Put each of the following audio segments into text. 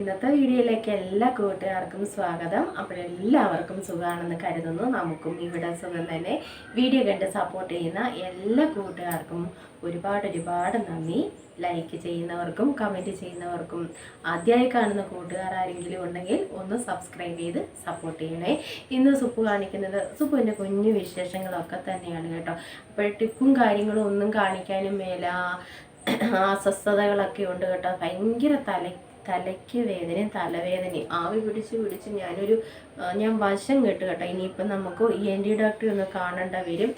ഇന്നത്തെ വീഡിയോയിലേക്ക് എല്ലാ കൂട്ടുകാർക്കും സ്വാഗതം. അപ്പോൾ എല്ലാവർക്കും സുഖമാണെന്ന് കരുതുന്നു. നമുക്കും ഇവിടെ സുഖം തന്നെ. വീഡിയോ കണ്ട് സപ്പോർട്ട് ചെയ്യുന്ന എല്ലാ കൂട്ടുകാർക്കും ഒരുപാട് ഒരുപാട് നന്ദി. ലൈക്ക് ചെയ്യുന്നവർക്കും കമന്റ് ചെയ്യുന്നവർക്കും ആദ്യമായി കാണുന്ന കൂട്ടുകാർ ആരെങ്കിലും ഉണ്ടെങ്കിൽ ഒന്ന് സബ്സ്ക്രൈബ് ചെയ്ത് സപ്പോർട്ട് ചെയ്യണേ. ഇന്ന് സുപ്പ് കാണിക്കുന്നത് സുപ്പുവിന്റെ കുഞ്ഞു വിശേഷങ്ങളൊക്കെ തന്നെയാണ് കേട്ടോ. അപ്പോൾ ടിപ്പും കാര്യങ്ങളും ഒന്നും കാണിക്കാനും മേല. അസ്വസ്ഥതകളൊക്കെ ഉണ്ട് കേട്ടോ. ഭയങ്കര തല തലയ്ക്ക് വേദനയും തലവേദനയും. ആവി പിടിച്ച് പിടിച്ച് ഞാനൊരു ഞാൻ വശം കേട്ട് കേട്ടോ. ഇനിയിപ്പം നമുക്ക് ഇ എൻ ഡി ഡോക്ടറെ ഒന്ന് കാണേണ്ട വരും.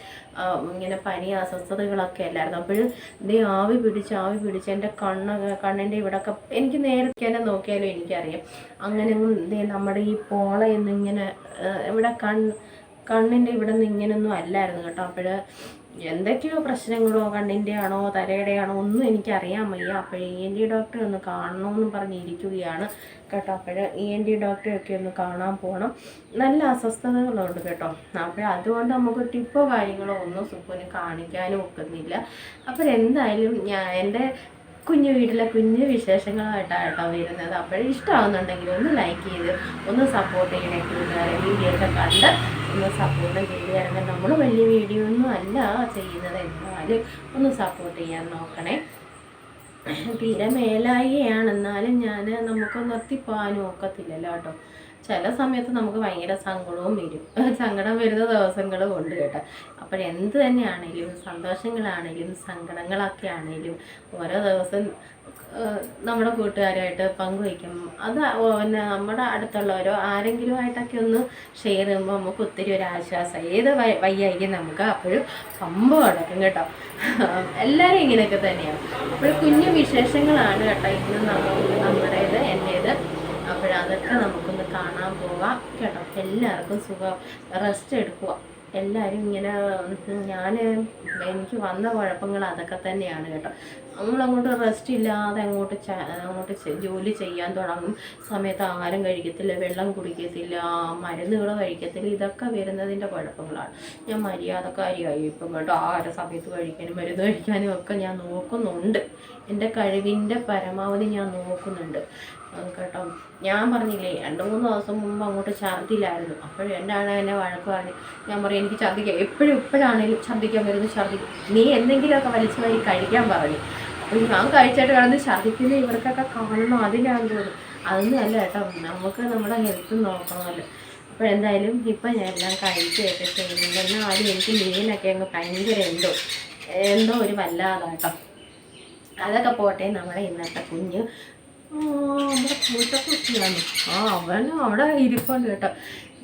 ഇങ്ങനെ പനി അസ്വസ്ഥതകളൊക്കെ അല്ലായിരുന്നു. അപ്പോഴും ഇതേ ആവി പിടിച്ച് ആവി പിടിച്ച് എന്റെ കണ്ണ് കണ്ണിന്റെ ഇവിടെയൊക്കെ എനിക്ക് നേരത്തെ തന്നെ നോക്കിയാലും എനിക്കറിയാം. അങ്ങനെ നമ്മുടെ ഈ പോളയൊന്നും ഇങ്ങനെ ഇവിടെ കൺ കണ്ണിന്റെ ഇവിടെ നിന്ന് ഇങ്ങനെയൊന്നും അല്ലായിരുന്നു കേട്ടോ. അപ്പോൾ എന്തൊക്കെയോ പ്രശ്നങ്ങളോ കണ്ണിന്റെ ആണോ തലയുടെ ആണോ ഒന്നും എനിക്കറിയാൻ വയ്യ. അപ്പോൾ ഇ എൻ ഡി ഡോക്ടറെ ഒന്ന് കാണണമെന്ന് പറഞ്ഞിരിക്കുകയാണ് കേട്ടോ. അപ്പോൾ ഇ എൻ ഡി ഡോക്ടറെ ഒക്കെ ഒന്ന് കാണാൻ പോകണം നല്ല അസ്വസ്ഥതകളുണ്ട് കേട്ടോ. അപ്പോൾ അതുകൊണ്ട് നമുക്ക് ടിപ്പോ കാര്യങ്ങളോ ഒന്നും സുഖിന് കാണിക്കാനും ഒക്കുന്നില്ല. അപ്പോൾ എന്തായാലും ഞാൻ എന്റെ കുഞ്ഞു വീട്ടിലെ കുഞ്ഞു വിശേഷങ്ങളായിട്ടാണ് കേട്ടോ വരുന്നത്. അപ്പോൾ ഇഷ്ടമാവുന്നുണ്ടെങ്കിൽ ഒന്ന് ലൈക്ക് ചെയ്ത് ഒന്ന് സപ്പോർട്ട് ചെയ്യണേ കൂട്ടുകാരെ. വീഡിയോ ഒക്കെ കണ്ട് ഒന്ന് സപ്പോർട്ട് തരണം നമ്മൾ വലിയ വീഡിയോ ഒന്നും അല്ല ചെയ്യുന്നത്. എന്നാലും ഒന്ന് സപ്പോർട്ട് ചെയ്യാൻ നോക്കണേ. തീരെ മേലായികയാണ് എന്നാലും ഞാൻ നമുക്ക് നിർത്തിപ്പോകാനും ഒക്കത്തില്ലല്ലോ കേട്ടോ. ചില സമയത്ത് നമുക്ക് ഭയങ്കര സങ്കടവും വരും. സങ്കടം വരുന്ന ദിവസങ്ങളും ഉണ്ട് കേട്ടോ. അപ്പോൾ എന്ത് തന്നെയാണെങ്കിലും സന്തോഷങ്ങളാണെങ്കിലും സങ്കടങ്ങളൊക്കെ ആണെങ്കിലും ഓരോ ദിവസം നമ്മുടെ കൂട്ടുകാരുമായിട്ട് പങ്കുവയ്ക്കും. അത് പിന്നെ നമ്മുടെ അടുത്തുള്ളവരോ ആരെങ്കിലും ആയിട്ടൊക്കെ ഒന്ന് ഷെയർ ചെയ്യുമ്പോൾ നമുക്ക് ഒത്തിരി ഒരു ആശ്വാസം. ഏത് വയ്യായിരിക്കും നമുക്ക് അപ്പോഴും സംഭവം നടക്കും കേട്ടോ. എല്ലാവരും ഇങ്ങനെയൊക്കെ തന്നെയാണ്. അപ്പോൾ കുഞ്ഞു വിശേഷങ്ങളാണ് കേട്ടോ ഇന്ന് നമ്മൾ നമ്മുടേത് എന്റേത് അപ്പോഴതൊക്കെ നമുക്കൊന്ന് കാണാൻ പോവാം കേട്ടോ. എല്ലാവർക്കും സുഖം. റെസ്റ്റ് എടുക്കുക. എല്ലാവരും ഇങ്ങനെ ഞാൻ എനിക്ക് വന്ന കുഴപ്പങ്ങൾ അതൊക്കെ തന്നെയാണ് കേട്ടോ. നമ്മളങ്ങോട്ട് റെസ്റ്റ് ഇല്ലാതെ അങ്ങോട്ട് അങ്ങോട്ട് ജോലി ചെയ്യാൻ തുടങ്ങും. സമയത്ത് ആഹാരം കഴിക്കത്തില്ല വെള്ളം കുടിക്കത്തില്ല മരുന്നുകൾ കഴിക്കത്തില്ല. ഇതൊക്കെ വരുന്നതിന്റെ കുഴപ്പങ്ങളാണ്. ഞാൻ മര്യാദക്കാരിയായി ഇപ്പം കേട്ടോ. ആഹാര സമയത്ത് കഴിക്കാനും മരുന്ന് കഴിക്കാനും ഒക്കെ ഞാൻ നോക്കുന്നുണ്ട്. എന്റെ കഴിവിന്റെ പരമാവധി ഞാൻ നോക്കുന്നുണ്ട്. കേട്ടോ ഞാൻ പറഞ്ഞില്ലേ രണ്ട് മൂന്ന് ദിവസം മുമ്പ് അങ്ങോട്ട് ഛർദിലായിരുന്നു അപ്പോഴും എന്റെ ആണ് എന്നെ വഴക്ക് പറഞ്ഞു ഞാൻ പറയും എനിക്ക് ഛർദ്ദിക്കാം എപ്പോഴും ഇപ്പോഴാണെങ്കിലും ഛർദ്ദിക്കാൻ വരുന്നു ഛർദ്ദിക്കും നീ എന്തെങ്കിലുമൊക്കെ വലിച്ചു വാരി കഴിക്കാൻ പറഞ്ഞു. അപ്പോൾ ഞാൻ കഴിച്ചിട്ട് കിടന്ന് ഛർദ്ദിക്കുന്ന ഇവർക്കൊക്കെ കാണണം അതിനാണ് തോന്നുന്നു അതൊന്നും അല്ല കേട്ടോ. നമുക്ക് നമ്മുടെ ഹെൽത്ത് നോക്കണമല്ലോ. അപ്പോൾ എന്തായാലും ഇപ്പം ഞാൻ എല്ലാം കഴിക്കുകയൊക്കെ ചെയ്യുന്നുണ്ട്. എന്നാൽ ആദ്യം എനിക്ക് മീനൊക്കെ അങ്ങ് ഭയങ്കര എന്തോ എന്തോ ഒരു വല്ലാതാട്ടോ. അതൊക്കെ പോട്ടെ നമ്മുടെ ഇന്നത്തെ കുഞ്ഞ് നമ്മുടെ ആ അവൻ അവിടെ ഇരിപ്പുണ്ട് കേട്ടോ.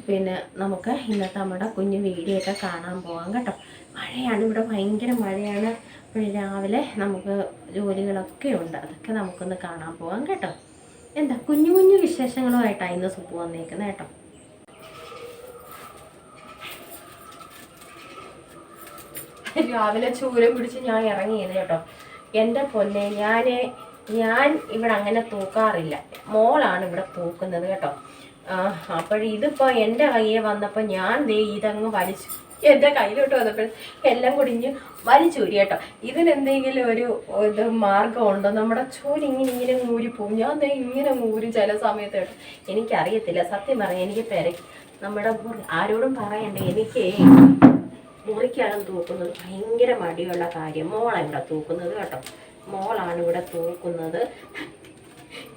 പിന്നെ നമുക്ക് ഇന്നത്തെ നമ്മുടെ കുഞ്ഞു വീഡിയോ ഒക്കെ കാണാൻ പോകാം കേട്ടോ. മഴയാണ് ഇവിടെ ഭയങ്കര മഴയാണ്. പിന്നെ രാവിലെ നമുക്ക് ജോലികളൊക്കെ ഉണ്ട്. അതൊക്കെ നമുക്കൊന്ന് കാണാൻ പോകാം കേട്ടോ. എന്താ കുഞ്ഞു കുഞ്ഞു വിശേഷങ്ങളുമായിട്ടാണ് ഇന്ന് സുപ്പ് വന്നേക്കുന്നത് കേട്ടോ. രാവിലെ ചൂരം പിടിച്ച് ഞാൻ ഇറങ്ങിയത് കേട്ടോ. എന്റെ പൊന്നെ ഞാൻ ഞാൻ ഇവിടെ അങ്ങനെ തൂക്കാറില്ല. മോളാണ് ഇവിടെ തൂക്കുന്നത് കേട്ടോ. അപ്പോൾ ഇതിപ്പോൾ എന്റെ കയ്യെ വന്നപ്പോൾ ഞാൻ ദേ ഇതങ്ങ് വലിച്ചു എന്റെ കയ്യിലോട്ട് വന്നപ്പോൾ എല്ലാം കുടിഞ്ഞ് വലിച്ചൂരി കേട്ടോ. ഇതിനെന്തെങ്കിലും ഒരു ഇത് മാർഗമുണ്ടോ നമ്മുടെ ചൂര് ഇങ്ങനെ ഇങ്ങനെ ഊരിപ്പോവും ഞാൻ ദേ ഇങ്ങനെ ഊരി ചില സമയത്ത് കേട്ടോ. എനിക്കറിയത്തില്ല. സത്യം പറയാം എനിക്ക് പെരക്ക് നമ്മുടെ ആരോടും പറയണ്ട. എനിക്ക് മുറിക്കകം തൂക്കുന്നത് ഭയങ്കര മടിയുള്ള കാര്യം. മോളെ ഇവിടെ തൂക്കുന്നത് കേട്ടോ. മോളാണ് ഇവിടെ തൂക്കുന്നത്.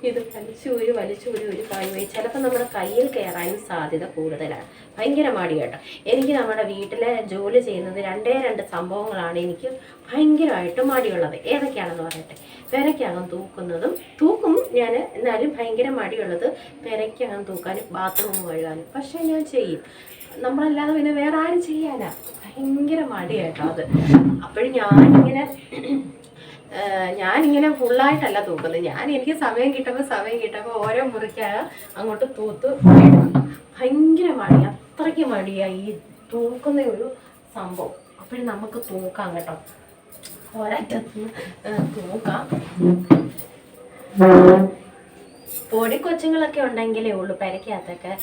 ഇത് വലിച്ചൂരി വലിച്ചൂരി ഒരു പായുമായി ചിലപ്പോൾ നമ്മുടെ കയ്യിൽ കയറാനും സാധ്യത കൂടുതലാണ്. ഭയങ്കര മടി കേട്ടോ. എനിക്ക് നമ്മുടെ വീട്ടിലെ ജോലി ചെയ്യുന്നത് രണ്ടേ രണ്ട് സംഭവങ്ങളാണ് എനിക്ക് ഭയങ്കരമായിട്ട് മടിയുള്ളത്. ഏതൊക്കെയാണെന്ന് പറയട്ടെ? പെരയ്ക്കകം തൂക്കുന്നതും തൂക്കും ഞാൻ. എന്നാലും ഭയങ്കര മടിയുള്ളത് പെരയ്ക്കകം തൂക്കാനും ബാത്റൂം കഴുകാനും. പക്ഷേ ഞാൻ ചെയ്യും. നമ്മളല്ലാതെ പിന്നെ വേറെ ആരും ചെയ്യാനാ. ഭയങ്കര മടിയായിട്ടോ അത്. അപ്പോഴും ഞാനിങ്ങനെ ഞാനിങ്ങനെ ഫുള്ളായിട്ടല്ല തൂക്കുന്നത്. ഞാൻ എനിക്ക് സമയം കിട്ടുമ്പോൾ സമയം കിട്ടുമ്പോൾ ഓരോ മുറിക്കായ അങ്ങോട്ട് തൂത്ത് ഭയങ്കര മടി. അത്രയ്ക്ക് മടിയായി ഈ തൂക്കുന്ന ഒരു സംഭവം. അപ്പോഴും നമുക്ക് തൂക്കാം കേട്ടോ. ഒരറ്റത്ത് തൂക്കാം. പൊടിക്കൊച്ചുങ്ങളൊക്കെ ഉണ്ടെങ്കിലേ ഉള്ളൂ പെരക്കകത്തൊക്കെ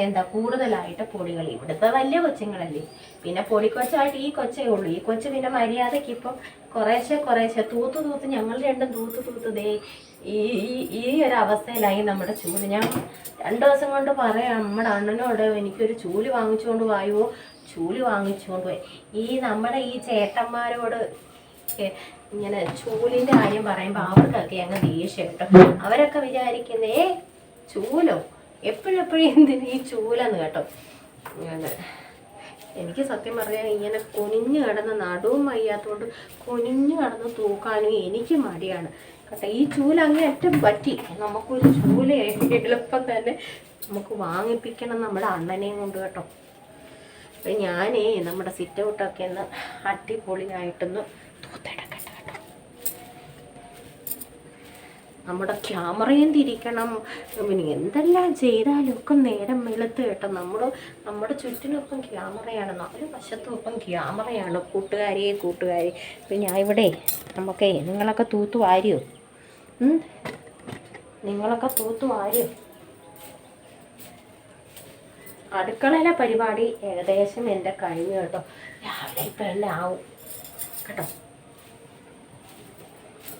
എന്താ കൂടുതലായിട്ട് പൊടികൾ. ഇവിടുത്തെ വലിയ കൊച്ചുങ്ങളല്ലേ. പിന്നെ പൊടിക്കൊച്ചായിട്ട് ഈ കൊച്ചേ ഉള്ളൂ. ഈ കൊച്ചു പിന്നെ മര്യാദയ്ക്ക് ഇപ്പം കുറേശ്ശെ കുറേശ്ശെ തൂത്ത് തൂത്ത് ഞങ്ങൾ രണ്ടും തൂത്ത് തൂത്ത് ദേ ഈ ഈ- ഒരു അവസ്ഥയിലായി നമ്മുടെ ചൂൽ. ഞാൻ രണ്ട് ദിവസം കൊണ്ട് പറയാം നമ്മുടെ അണ്ണനോട് എനിക്കൊരു ചൂൽ വാങ്ങിച്ചുകൊണ്ട് വായുവോ ചൂൽ വാങ്ങിച്ചുകൊണ്ട് പോയി. ഈ നമ്മുടെ ഈ ചേട്ടന്മാരോട് ഒക്കെ ഇങ്ങനെ ചൂലിന്റെ കാര്യം പറയുമ്പോൾ അവർക്കൊക്കെ അങ്ങ് ദേഷ്യം കേട്ടോ. അവരൊക്കെ വിചാരിക്കുന്നേ ചൂലോ? എപ്പോഴെപ്പോഴും എന്തിന് ഈ ചൂലെന്ന് കേട്ടോ? എനിക്ക് സത്യം പറഞ്ഞാൽ ഇങ്ങനെ കുനിഞ്ഞു കിടന്ന് നടുവും വയ്യാത്തതുകൊണ്ട് കുനിഞ്ഞു കിടന്ന് തൂക്കാനും എനിക്ക് മടിയാണ്. കേട്ടോ ഈ ചൂല അങ്ങേ അറ്റം പറ്റി. നമുക്കൊരു ചൂല എളുപ്പം തന്നെ നമുക്ക് വാങ്ങിപ്പിക്കണം നമ്മുടെ അണ്ണനെയും കൊണ്ട് കേട്ടോ. ഞാനേ നമ്മുടെ സിറ്റ് ഔട്ടൊക്കെ ഒന്ന് അടിപൊളിയായിട്ടൊന്ന് നമ്മുടെ ക്യാമറയും തിരിക്കണം പിന്നെ എന്തെല്ലാം ചെയ്താലും ഒക്കെ നേരം വെളുത്ത് കേട്ടോ. നമ്മൾ നമ്മുടെ ചുറ്റിനൊപ്പം ക്യാമറയാണ്. നാല് വശത്തും ഒപ്പം ക്യാമറയാണ്. കൂട്ടുകാരിയെ കൂട്ടുകാരി. ഇപ്പം ഞാൻ ഇവിടെ നമുക്കേ നിങ്ങളൊക്കെ തൂത്ത് വാരിയോ? നിങ്ങളൊക്കെ തൂത്ത് വാരിയോ? അടുക്കളയിലെ പരിപാടി ഏകദേശം എന്റെ കഴിഞ്ഞു കേട്ടോ. രാവിലെ ഇപ്പം എല്ലാം ആവും. കേട്ടോ?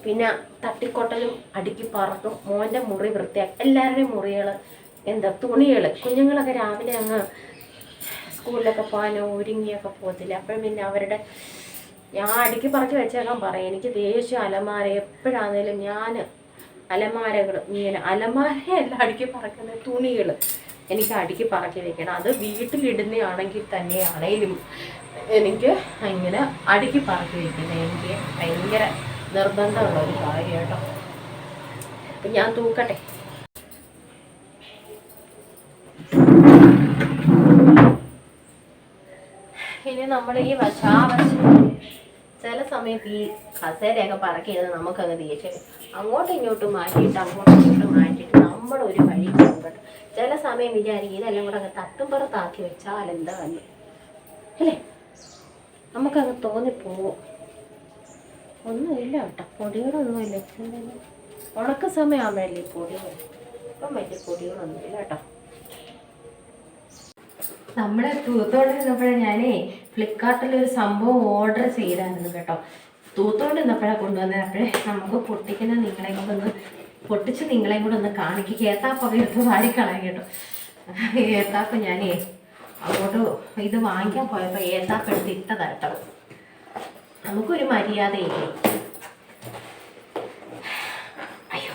പിന്നെ തട്ടിക്കൊട്ടലും അടുക്കി പറത്തും. മോന്റെ മുറി വൃത്തിയാക്കി എല്ലാവരുടെയും മുറികൾ എന്താ തുണികൾ കുഞ്ഞുങ്ങളൊക്കെ രാവിലെ അങ്ങ് സ്കൂളിലൊക്കെ പോകാനോ ഒരുങ്ങിയൊക്കെ പോകത്തില്ല. അപ്പോഴും പിന്നെ അവരുടെ ഞാൻ അടുക്കി പറക്കി വെച്ചേക്കാൻ പറയാം. എനിക്ക് ദേഷ്യം അലമാര എപ്പോഴാണേലും ഞാൻ അലമാരകൾ ഇങ്ങനെ അലമാരയല്ല അടുക്കി പറക്കുന്ന തുണികൾ എനിക്ക് അടുക്കി പറക്കി വെക്കണം. അത് വീട്ടിലിടുന്നതാണെങ്കിൽ തന്നെയാണേലും എനിക്ക് ഇങ്ങനെ അടുക്കി പറക്കി വെക്കുന്നത് എനിക്ക് ഭയങ്കര നിർബന്ധമുള്ള ഒരു കാര്യം കേട്ടോ. അപ്പം ഞാൻ തൂക്കട്ടെ. ഇനി നമ്മൾ ഈ വശാവശ ചില സമയത്ത് ഈ കസേരയൊക്കെ പറക്കിയത് നമുക്കങ്ങ് വരും. അങ്ങോട്ടും ഇങ്ങോട്ടും മാറ്റിയിട്ട് അങ്ങോട്ടും ഇങ്ങോട്ടും മാറ്റിയിട്ട് നമ്മളൊരു വഴി പോകട്ടെ ചില സമയം വിചാരിക്കും ഇതെല്ലാം കൂടെ അങ്ങ് തട്ടുംപുറത്താക്കി വെച്ചാൽ എന്താ അല്ലേ? നമുക്കങ്ങ് തോന്നിപ്പോവും. ഒന്നുമില്ല കേട്ടോ. പൊടികളൊന്നുമില്ല. എന്തായാലും ഉണക്ക സമയമാകുമ്പോഴല്ലേ പൊടികൾ. ഇപ്പം വലിയ പൊടികളൊന്നുമില്ല കേട്ടോ. നമ്മുടെ തൂത്തോണ്ടിരുന്നപ്പോഴേ ഞാനേ ഫ്ലിപ്കാർട്ടിൽ ഒരു സംഭവം ഓർഡർ ചെയ്തായിരുന്നു കേട്ടോ. തൂത്തോണ്ടിരുന്നപ്പോഴാണ് കൊണ്ടുവന്നത്. അപ്പോഴേ നമുക്ക് പൊട്ടിക്കുന്ന നിങ്ങളെ ഒന്ന് പൊട്ടിച്ച് നിങ്ങളെയും കൂടെ ഒന്ന് കാണിക്കുക ഏത്താപ്പൊക്കെ എടുത്ത് വാരിക്കളയാം കേട്ടോ. ഏത്താപ്പ് ഞാനേ അങ്ങോട്ട് ഇത് വാങ്ങിക്കാൻ പോയപ്പോൾ ഏത്താപ്പ് എടുത്ത് ഇട്ടതാ കേട്ടോ. നമുക്കൊരു മര്യാദയില്ലേ? അയ്യോ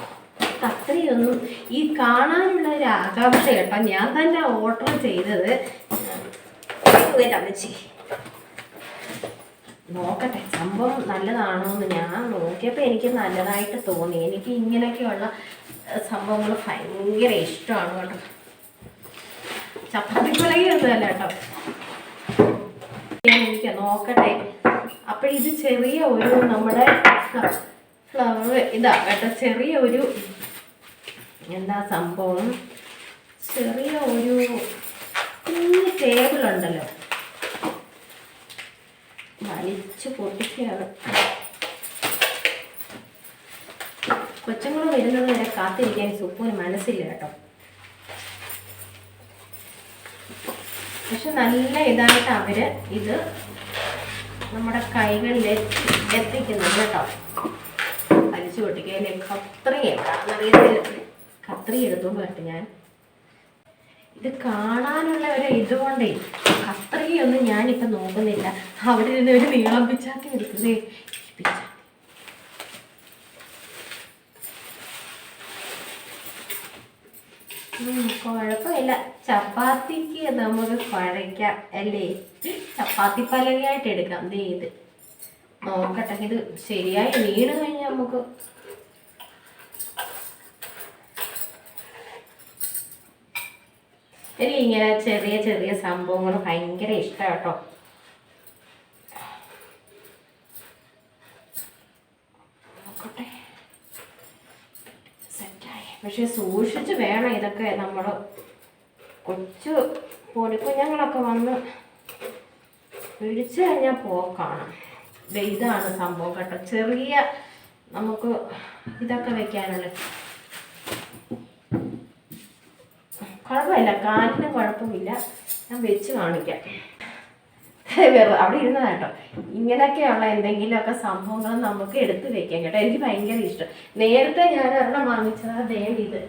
അത്രയൊന്നും ഈ കാണാനുള്ള ഒരു ആകാംക്ഷ കേട്ടോ ഞാൻ തന്നെ ഓർഡർ ചെയ്തത്. അമ്മച്ചി. നോക്കട്ടെ സംഭവം നല്ലതാണോ എന്ന് ഞാൻ നോക്കിയപ്പോൾ എനിക്ക് നല്ലതായിട്ട് തോന്നി. എനിക്ക് ഇങ്ങനെയൊക്കെയുള്ള സംഭവങ്ങൾ ഭയങ്കര ഇഷ്ടമാണ് കേട്ടോ. ചപ്പാത്തി കുളയൊന്നുമല്ല കേട്ടോ. എനിക്ക് നോക്കട്ടെ. അപ്പോൾ ഇത് ചെറിയ ഒരു നമ്മുടെ ഫ്ലവർ ഇതാ കേട്ടോ ചെറിയ ഒരു എന്താ സംഭവം? ചെറിയ ഒരു കുഞ്ഞ് ടേബിൾ ഉണ്ടല്ലോ. വലിച്ചു പൊട്ടിക്കുകയാണ്. കൊച്ചുങ്ങൾ വരുന്നത് വരെ കാത്തിരിക്കാൻ സുപ്പൂന് മനസ്സില്ല കേട്ടോ. പക്ഷെ നല്ല ഇതായിട്ട് അവർ ഇത് നമ്മുടെ കൈകളിൽ എത്തിക്കുന്നത് കേട്ടോ. വലിച്ചു പൊട്ടിക്കയിൽ കത്രി എന്താണെന്നറിയത്തില്ല കത്രി എടുത്തോണ്ട് വരട്ടെ ഞാൻ ഇത് കാണാനുള്ള ഒരു ഇതുകൊണ്ടേ കത്രിയൊന്നും ഞാനിപ്പം നോക്കുന്നില്ല. അവിടെ ഇരുന്ന് ഒരു നീളം പിച്ചാക്കി എടുക്കുന്നേ കുഴപ്പമില്ല. ചപ്പാത്തിക്ക് നമുക്ക് കുഴയ്ക്കാം അല്ലേ? ചപ്പാത്തി പലകയായിട്ട് എടുക്കാം. ദേ ഇത്. നോക്കട്ടെ ഇത് ശരിയായി വീണ് കഴിഞ്ഞാൽ നമുക്ക് എനിക്ക് ഇങ്ങനെ ചെറിയ ചെറിയ സംഭവങ്ങൾ ഭയങ്കര ഇഷ്ടം കേട്ടോ. പക്ഷെ സൂക്ഷിച്ച് വേണം ഇതൊക്കെ നമ്മൾ കൊച്ചു പൊടിക്കുഞ്ഞുങ്ങളൊക്കെ വന്ന് പിടിച്ചു കഴിഞ്ഞാൽ പോക്കാണ് ഇതാണ് സംഭവം കേട്ടോ. ചെറിയ നമുക്ക് ഇതൊക്കെ വെക്കാനുള്ള കുഴപ്പമില്ല. കാലിന് കുഴപ്പമില്ല. ഞാൻ വെച്ച് കാണിക്കാം. വെറുതെ അവിടെ ഇരുന്നതാണ് കേട്ടോ. ഇങ്ങനെയൊക്കെയുള്ള എന്തെങ്കിലുമൊക്കെ സംഭവങ്ങൾ നമുക്ക് എടുത്തു വെക്കാം കേട്ടോ. എനിക്ക് ഭയങ്കര ഇഷ്ടം. നേരത്തെ ഞാൻ ഒരെണ്ണം വാങ്ങിച്ചത്. ദേ ഇത്.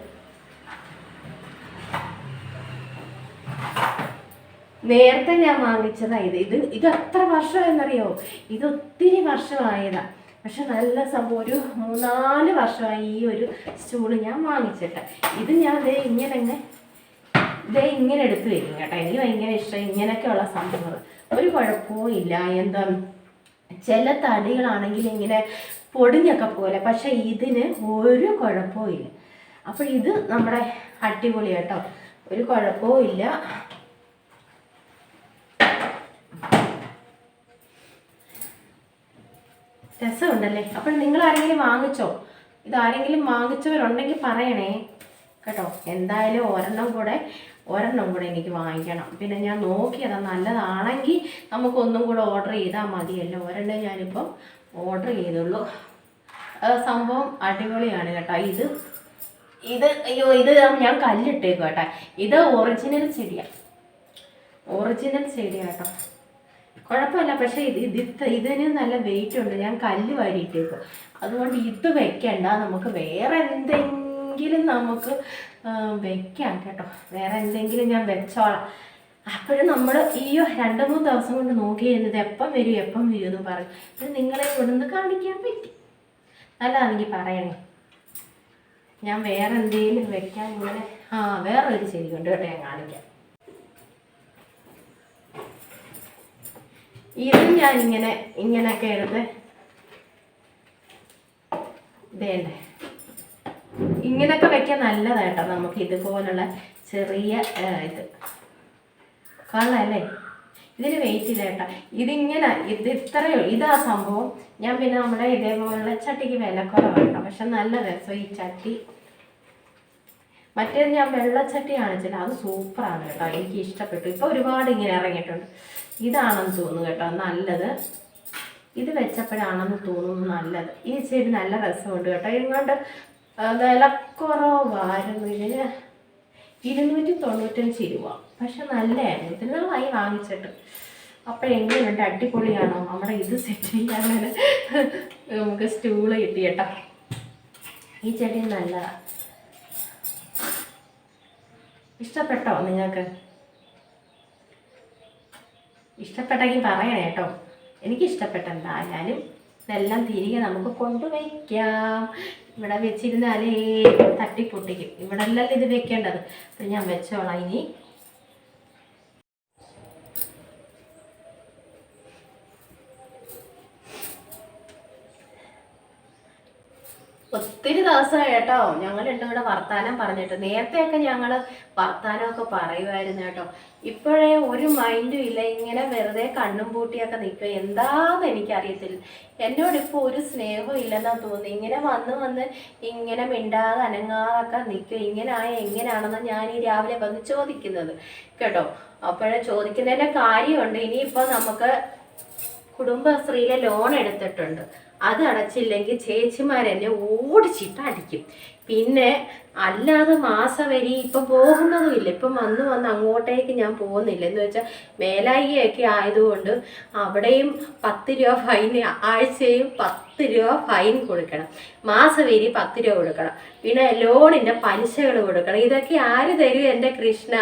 നേരത്തെ ഞാൻ വാങ്ങിച്ചതാ ഇത്. ഇത് ഇത് എത്ര വർഷമായെന്നറിയോ ഇത് ഒത്തിരി വർഷമായതാ. പക്ഷെ നല്ല സംഭവം. ഒരു മൂന്നാൽ വർഷമായി ഈ ഒരു സ്റ്റൂൾ ഞാൻ വാങ്ങിച്ചിട്ട്. ഇത് ഞാൻ ദേ ഇങ്ങനെ ദേ ഇങ്ങനെ എടുത്ത് വയ്ക്കും കേട്ടോ. എനിക്ക് ഭയങ്കര ഇഷ്ടം ഇങ്ങനെയൊക്കെയുള്ള സംഭവങ്ങൾ. ഒരു കുഴപ്പവും ഇല്ല. എന്താ ചില തടികളാണെങ്കിൽ ഇങ്ങനെ പൊടിഞ്ഞൊക്കെ പോലെ. പക്ഷെ ഇതിന് ഒരു കുഴപ്പവും ഇല്ല. അപ്പോൾ ഇത് നമ്മുടെ അടിപൊളി കേട്ടോ. ഒരു കുഴപ്പവും ഇല്ല. രസമുണ്ടല്ലേ? അപ്പോൾ നിങ്ങൾ ആരെങ്കിലും വാങ്ങിച്ചോ? ഇത് ആരെങ്കിലും വാങ്ങിച്ചവരുണ്ടെങ്കിൽ പറയണേ. കേട്ടോ? എന്തായാലും ഒരെണ്ണം കൂടെ ഒരെണ്ണം കൂടെ എനിക്ക് വാങ്ങിക്കണം. പിന്നെ ഞാൻ നോക്കിയതാ നല്ലതാണെങ്കിൽ നമുക്കൊന്നും കൂടെ ഓർഡർ ചെയ്താൽ മതിയല്ലോ. ഒരെണ്ണം ഞാനിപ്പം ഓർഡർ ചെയ്തുള്ളൂ. സംഭവം അടിപൊളിയാണ് കേട്ടോ. ഇത് ഇത് അയ്യോ ഇത് ഞാൻ കല്ലിട്ടേക്കും കേട്ടോ. ഇത് ഒറിജിനൽ ചെടിയാണ് ഒറിജിനൽ ചെടിയാണ് കേട്ടോ. കുഴപ്പമില്ല പക്ഷേ ഇത് ഇത് ഇതിന് നല്ല വെയിറ്റ് ഉണ്ട്. ഞാൻ കല്ല് വാരിയിട്ടേക്കും. അതുകൊണ്ട് ഇത് വെക്കണ്ട. നമുക്ക് വേറെ എന്തെങ്കിലും നമുക്ക് വെക്കാം കേട്ടോ. വേറെ എന്തെങ്കിലും ഞാൻ വെച്ചോളാം. അപ്പോഴും നമ്മൾ ഈ രണ്ട് മൂന്ന് ദിവസം കൊണ്ട് നോക്കിയിരുന്നത് എപ്പം വരും എപ്പം വരും എന്ന് പറയും. ഇത് നിങ്ങളെ ഇവിടുന്ന് കാണിക്കാൻ പറ്റി. നല്ലതാണെങ്കിൽ പറയണേ. ഞാൻ വേറെ എന്തെങ്കിലും വെക്കാൻ ഇങ്ങനെ ആ വേറെ ഒരു ചെടി കൊണ്ട് കേട്ടോ ഞാൻ കാണിക്കാം. ഇതും ഞാൻ ഇങ്ങനെ ഇങ്ങനെയൊക്കെ എടുത്ത് ഇതേണ്ടേ ഇങ്ങനെയൊക്കെ വെക്കാൻ നല്ലതായിട്ടോ നമുക്ക് ഇതുപോലുള്ള ചെറിയ ഇത്. കൊള്ളാല്ലേ? ഇതിന് വെയിറ്റ് കേട്ടോ. ഇതിങ്ങനെ ഇത് ഇത്രയോ ഇതാ സംഭവം. ഞാൻ പിന്നെ നമ്മുടെ ഇതേപോലുള്ള ചട്ടിക്ക് വില പക്ഷെ നല്ല രസം ഈ ചട്ടി. മറ്റേത് ഞാൻ വെള്ളച്ചട്ടി കാണിച്ചില്ല. അത് സൂപ്പറാണ് കേട്ടോ. എനിക്ക് ഇഷ്ടപ്പെട്ടു. ഇപ്പൊ ഒരുപാട് ഇങ്ങനെ ഇറങ്ങിയിട്ടുണ്ട്. ഇതാണെന്ന് തോന്നുന്നു കേട്ടോ. നല്ലത്. ഇത് വെച്ചപ്പോഴാണെന്ന് തോന്നുന്നു നല്ലത്. ഈ ചെടി നല്ല രസമുണ്ട് കേട്ടോ. ഇങ്ങോട്ട് വിലക്കുറവായിരുന്നു. ഇതിന് ഇരുന്നൂറ്റി തൊണ്ണൂറ്റഞ്ച് രൂപ. പക്ഷെ നല്ലതായിരുന്നു ഇതിനാളായി വാങ്ങിച്ചിട്ട്. അപ്പോൾ എങ്ങനെയുണ്ട് അടിപൊളിയാണോ? നമ്മുടെ ഇത് സെറ്റ് ചെയ്യാൻ നമുക്ക് സ്റ്റൂൾ കിട്ടി കേട്ടോ. ഈ ചെടി നല്ല ഇഷ്ടപ്പെട്ടോ നിങ്ങൾക്ക്? ഇഷ്ടപ്പെട്ടെങ്കിൽ പറയണേ കേട്ടോ. എനിക്ക് ഇഷ്ടപ്പെട്ട എന്തായാലും ഇതെല്ലാം തിരികെ നമുക്ക് കൊണ്ടുവയ്ക്കാം. ഇവിടെ വെച്ചിരുന്നാലേ തട്ടിപ്പൊട്ടിക്കും. ഇവിടെ അല്ലല്ലോ ഇത് വെക്കേണ്ടത്. അപ്പം ഞാൻ വെച്ചോളാം. ഇനി ഒത്തിരി ദിവസമായി കേട്ടോ. ഞങ്ങൾ രണ്ടും കൂടെ വർത്താനം പറഞ്ഞിട്ട്. നേരത്തെയൊക്കെ ഞങ്ങൾ വർത്താനമൊക്കെ പറയുമായിരുന്നു കേട്ടോ. ഇപ്പോഴേ ഒരു മൈൻഡും ഇല്ല. ഇങ്ങനെ വെറുതെ കണ്ണും പൂട്ടിയൊക്കെ നിൽക്കുക എന്താന്ന് എനിക്കറിയത്തില്ല. എന്നോട് ഇപ്പോൾ ഒരു സ്നേഹവും ഇല്ലെന്നാ തോന്നുന്നത് ഇങ്ങനെ വന്ന് വന്ന് ഇങ്ങനെ മിണ്ടാതെ അനങ്ങാതൊക്കെ നിൽക്കുക ഇങ്ങനെ ആയ എങ്ങനെയാണെന്ന് ഞാൻ ഈ രാവിലെ വന്ന് ചോദിക്കുന്നത്. കേട്ടോ. അപ്പോഴേ ചോദിക്കുന്നതിന്റെ കാര്യമുണ്ട്. ഇനിയിപ്പോൾ നമുക്ക് കുടുംബശ്രീയിലെ ലോൺ എടുത്തിട്ടുണ്ട്. അത് അടച്ചില്ലെങ്കിൽ ചേച്ചിമാരെന്നെ ഓടിച്ചിട്ട് അടിക്കും. പിന്നെ അല്ലാതെ മാസവരി ഇപ്പം പോകുന്നതുമില്ല. ഇപ്പം വന്ന് വന്ന് അങ്ങോട്ടേക്ക് ഞാൻ പോകുന്നില്ല. എന്ന് വെച്ചാൽ മേലായികയൊക്കെ ആയതുകൊണ്ട് അവിടെയും പത്ത് രൂപ ഫൈൻ ആഴ്ചയും പത്ത് രൂപ ഫൈൻ കൊടുക്കണം. മാസവരി പത്ത് രൂപ കൊടുക്കണം. പിന്നെ ലോണിന്റെ പലിശകൾ കൊടുക്കണം. ഇതൊക്കെ ആര് തരും എന്റെ കൃഷ്ണ?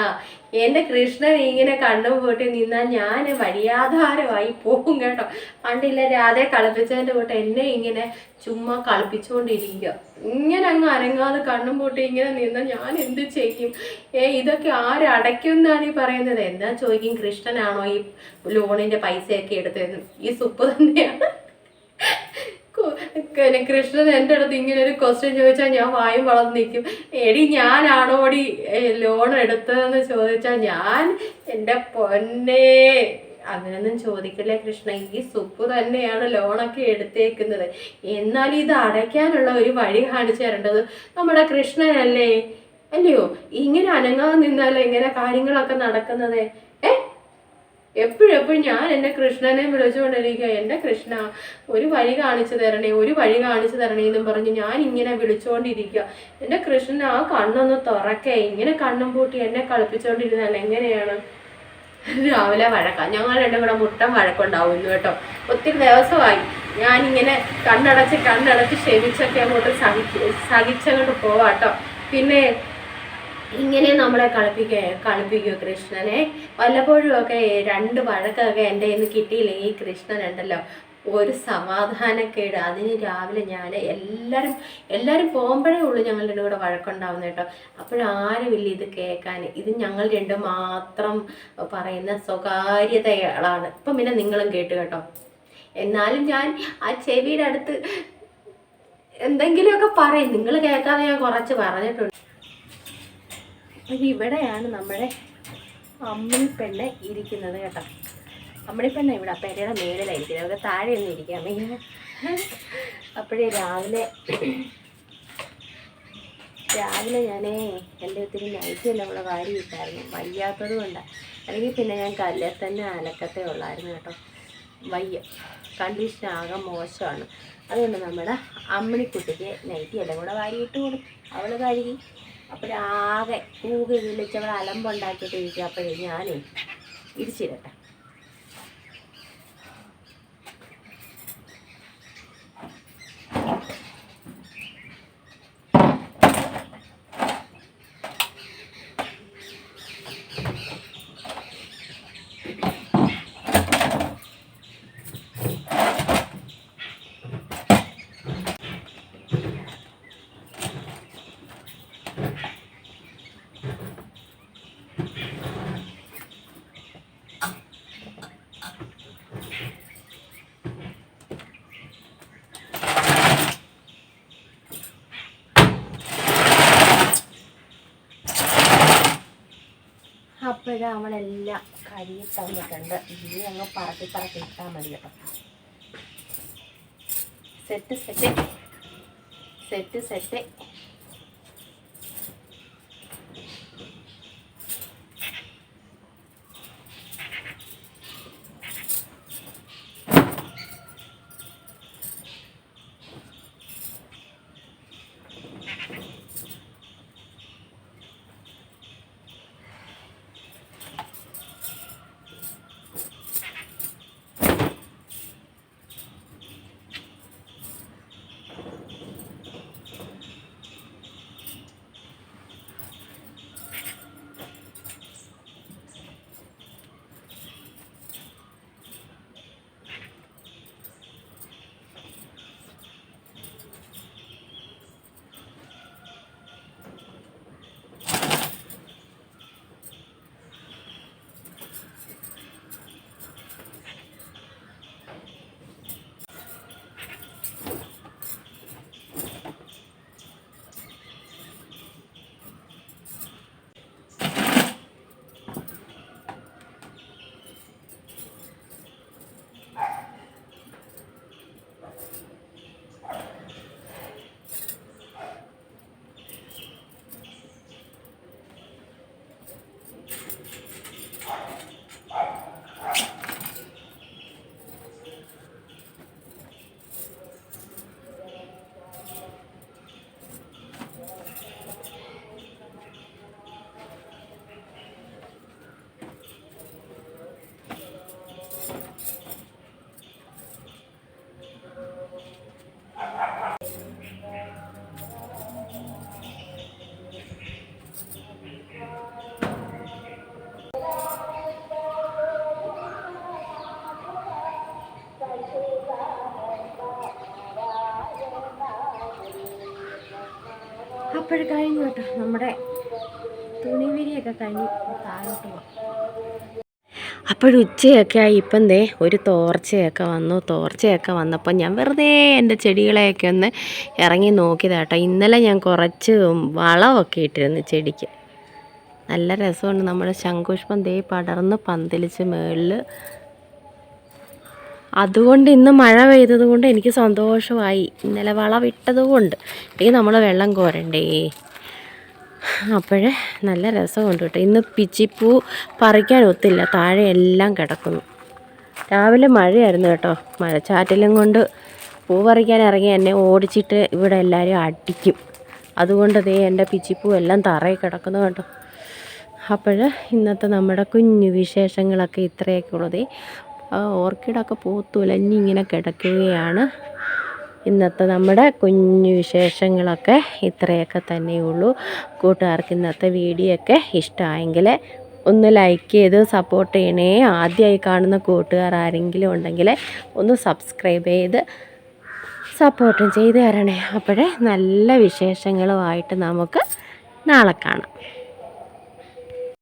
എന്റെ കൃഷ്ണൻ ഇങ്ങനെ കണ്ണും പൂട്ടി നിന്നാൽ ഞാൻ വഴിയാധാരമായി പോകും കേട്ടോ. പണ്ടില്ല രാധയെ കളിപ്പിച്ചതിന്റെ കൂട്ട് എന്നെ ഇങ്ങനെ ചുമ്മാ കളിപ്പിച്ചുകൊണ്ടിരിക്കുക ഇങ്ങനെ അങ്ങ് അനങ്ങാതെ കണ്ണും പൂട്ടി ഇങ്ങനെ നിന്നാൽ ഞാൻ എന്ത് ചെയ്യും? ഏ ഇതൊക്കെ ആരടയ്ക്കും എന്നാണ് ഈ പറയുന്നത്? എന്താ ചോദിക്കും കൃഷ്ണനാണോ ഈ ലോണിന്റെ പൈസയൊക്കെ എടുത്തതെന്ന്? ഈ സുപ്പ് തന്നെയാണ് പിന്നെ കൃഷ്ണൻ എന്റെ അടുത്ത് ഇങ്ങനെ ഒരു ക്വസ്റ്റ്യൻ ചോദിച്ചാൽ ഞാൻ വായും വളർന്ന് നിൽക്കും എടി ഞാനാണോടി ലോൺ എടുത്തതെന്ന് ചോദിച്ചാൽ ഞാൻ എന്റെ പൊന്നേ. അങ്ങനൊന്നും ചോദിക്കില്ലേ കൃഷ്ണ. ഈ സുപ്പ് തന്നെയാണ് ലോണൊക്കെ എടുത്തേക്കുന്നത്. എന്നാൽ ഇത് അടയ്ക്കാനുള്ള ഒരു വഴി കാണിച്ചു തരേണ്ടത് നമ്മുടെ കൃഷ്ണനല്ലേ? അല്ലയോ? ഇങ്ങനെ അനങ്ങാതെ നിന്നാലോ ഇങ്ങനെ കാര്യങ്ങളൊക്കെ നടക്കുന്നത്? എപ്പോഴും എപ്പോഴും ഞാൻ എന്റെ കൃഷ്ണനെ വിളിച്ചുകൊണ്ടിരിക്കുക. എന്റെ കൃഷ്ണ ഒരു വഴി കാണിച്ചു തരണേ ഒരു വഴി കാണിച്ചു തരണേ എന്നും പറഞ്ഞ് ഞാൻ ഇങ്ങനെ വിളിച്ചുകൊണ്ടിരിക്കുക എന്റെ കൃഷ്ണൻ ആ കണ്ണൊന്ന് തുറക്കേ. ഇങ്ങനെ കണ്ണും പൂട്ടി എന്നെ കളിപ്പിച്ചുകൊണ്ടിരുന്നാൽ എങ്ങനെയാണ്? രാവിലെ വഴക്കാം. ഞങ്ങൾ രണ്ടും കൂടെ മുട്ടം വഴക്കുണ്ടാവുന്നു കേട്ടോ. ഒത്തിരി ദിവസമായി. ഞാനിങ്ങനെ കണ്ണടച്ച് കണ്ണടച്ച് ക്ഷമിച്ചൊക്കെ അങ്ങോട്ട് സഹിച്ച് സഹിച്ചങ്ങോട്ട് പോവാട്ടോ പിന്നെ ഇങ്ങനെ നമ്മളെ കളിപ്പിക്ക കളിപ്പിക്കുക കൃഷ്ണനെ. വല്ലപ്പോഴും ഒക്കെ രണ്ട് വഴക്കൊക്കെ എന്റെ നിന്ന് കിട്ടിയില്ലെങ്കിൽ കൃഷ്ണൻ ഉണ്ടല്ലോ ഒരു സമാധാനക്കേട്. അതിന് രാവിലെ ഞാൻ എല്ലാവരും എല്ലാവരും പോകുമ്പോഴേ ഉള്ളൂ ഞങ്ങളുടെ കൂടെ വഴക്കുണ്ടാവുന്ന കേട്ടോ. അപ്പോഴാരുമില്ല ഇത് കേൾക്കാൻ ഇത് ഞങ്ങൾ രണ്ടും മാത്രം പറയുന്ന സ്വകാര്യതകളാണ്. ഇപ്പം പിന്നെ നിങ്ങളും കേട്ട് കേട്ടോ. എന്നാലും ഞാൻ ആ ചെവിയുടെ അടുത്ത് എന്തെങ്കിലുമൊക്കെ പറയും. നിങ്ങൾ കേൾക്കാതെ ഞാൻ കുറച്ച് പറഞ്ഞിട്ടുണ്ട്. അപ്പം ഇവിടെയാണ് നമ്മുടെ അമ്മിണി പെണ്ണ് ഇരിക്കുന്നത് കേട്ടോ. അമ്മിണി പെണ്ണ് ഇവിടെ പെരയുടെ മേളിലായിരിക്കുന്നത് അവിടെ താഴെ ഒന്നും ഇരിക്കാൻ അപ്പോഴേ രാവിലെ രാവിലെ ഞാനേ എന്റെ ഒത്തിരി നൈറ്റ് തന്നെ നമ്മളെ വാരി ഇട്ടായിരുന്നു വയ്യാത്തത് കൊണ്ടാണ് അല്ലെങ്കിൽ പിന്നെ ഞാൻ കല്ലിൽ തന്നെ അലക്കത്തേ ഉള്ളായിരുന്നു കേട്ടോ. വയ്യ. കണ്ടീഷൻ ആകെ മോശമാണ്. അതുകൊണ്ട് നമ്മുടെ അമ്മിണിക്കുട്ടിക്ക് നൈറ്റി എല്ലാം കൂടെ വാരിയിട്ട് കൊടുത്തു. അവൾ കഴുകി. അപ്പോഴാകെ കൂകി വിളിച്ചവൾ അലമ്പുണ്ടാക്കിയിട്ട് ഇരിക്കുക അപ്പോഴേ ഞാനേ ഇരിച്ചിരട്ടെ. അപ്പോഴേ നമ്മളെല്ലാം കഴുകി തന്നിട്ടുണ്ട്. ഇനി അങ്ങ് പറക്കി പറക്കി ഇട്ടാൽ മതി കേട്ടോ. Set set. Set set. അപ്പോഴ് കഴിഞ്ഞു കേട്ടോ. നമ്മുടെ തുണിവിരിയൊക്കെ കഴിഞ്ഞു താഴോട്ട് പോവാം. അപ്പോഴുച്ചയൊക്കെ ആയി. ഇപ്പം ദേ ഒരു തോർച്ചയൊക്കെ വന്നു. തോർച്ചയൊക്കെ വന്നപ്പോൾ ഞാൻ വെറുതെ എന്റെ ചെടികളെയൊക്കെ ഒന്ന് ഇറങ്ങി നോക്കിയതാട്ടോ ഇന്നലെ ഞാൻ കുറച്ച് വളമൊക്കെ ഇട്ടിരുന്നു ചെടിക്ക്. നല്ല രസമുണ്ട് നമ്മുടെ ശംഖുഷ്പം ദേ പടർന്ന് പന്തലിച്ച് മേളിൽ അതുകൊണ്ട് ഇന്ന് മഴ പെയ്തത് കൊണ്ട് എനിക്ക് സന്തോഷമായി. ഇന്നലെ വളവിട്ടത് കൊണ്ട്. ഈ നമ്മൾ വെള്ളം കോരണ്ടേ? അപ്പോഴേ നല്ല രസമുണ്ട് കേട്ടോ. ഇന്ന് പിച്ചിപ്പൂ പറിക്കാൻ ഒത്തില്ല. താഴെ എല്ലാം കിടക്കുന്നു. രാവിലെ മഴയായിരുന്നു കേട്ടോ. മഴച്ചാറ്റലും കൊണ്ട് പൂ പറിക്കാൻ ഇറങ്ങി എന്നെ ഓടിച്ചിട്ട് ഇവിടെ എല്ലാവരും അടിക്കും. അതുകൊണ്ട് ദേ എന്റെ പിച്ചിപ്പൂ എല്ലാം തറയിൽ കിടക്കുന്നു കേട്ടോ. അപ്പോൾ ഇന്നത്തെ നമ്മുടെ കുഞ്ഞു വിശേഷങ്ങളൊക്കെ ഇത്രയൊക്കെ ഉള്ളത് ഓർക്കിഡൊക്കെ പൂത്തുലഞ്ഞിങ്ങനെ കിടക്കുകയാണ്. ഇന്നത്തെ നമ്മുടെ കുഞ്ഞു വിശേഷങ്ങളൊക്കെ ഇത്രയൊക്കെ തന്നെയുള്ളൂ കൂട്ടുകാർക്ക് ഇന്നത്തെ വീഡിയോ ഒക്കെ ഇഷ്ടമായെങ്കിൽ ഒന്ന് ലൈക്ക് ചെയ്ത് സപ്പോർട്ട് ചെയ്യണേ. ആദ്യമായി കാണുന്ന കൂട്ടുകാർ ആരെങ്കിലും ഉണ്ടെങ്കിൽ ഒന്ന് സബ്സ്ക്രൈബ് ചെയ്ത് സപ്പോർട്ടും ചെയ്ത് തരണേ. അപ്പോഴേ നല്ല വിശേഷങ്ങളുമായിട്ട് നമുക്ക് നാളെ കാണാം.